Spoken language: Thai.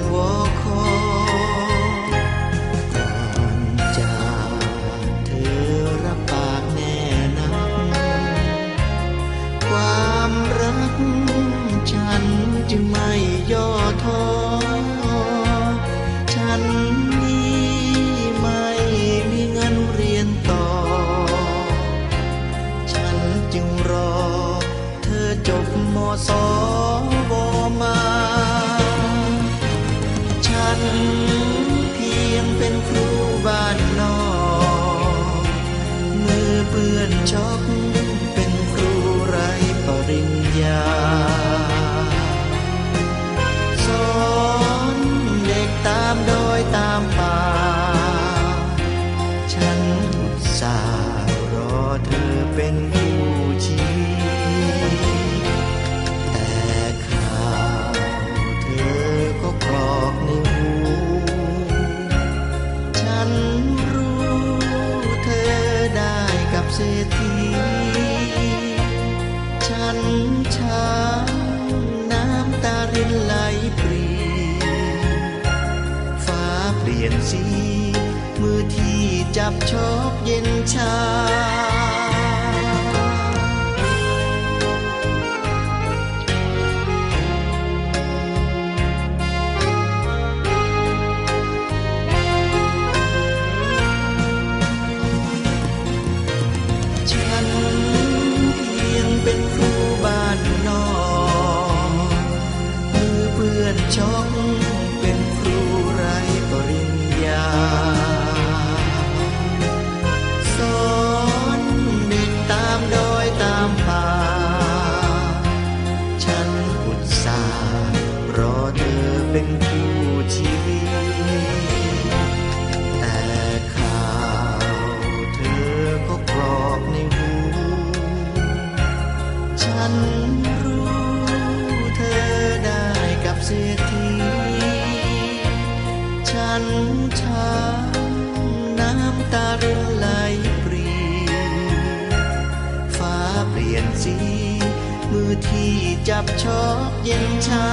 นวอคอก่อนจากเธอรับปากแน่นัก ความรักฉันจึงไม่ย่อท้อฉันนี้ไม่มีเงินเรียนต่อ ฉันจึงรอเธอจบมสว เพียงเป็นครูบ้านนอกมือเปื้อนช็อกเป็นครูไรปริญญา สอนเด็กตามโดยตามป่า ฉันอุตส่ารอเธอเป็น รษฐีฉันช้ำน้ำตารินไหลปรีฟ้าเปลี่ยนสีมือที่จับชอบเย็นชา เป็นคู่ชีวิต แต่ข่าวเธอก็กรอกในหู ฉันรู้เธอได้กับเศรษฐีฉันช้ำน้ำตารินไหลปรี ฟ้าเปลี่ยนสีมือที่จับชอกเย็นชา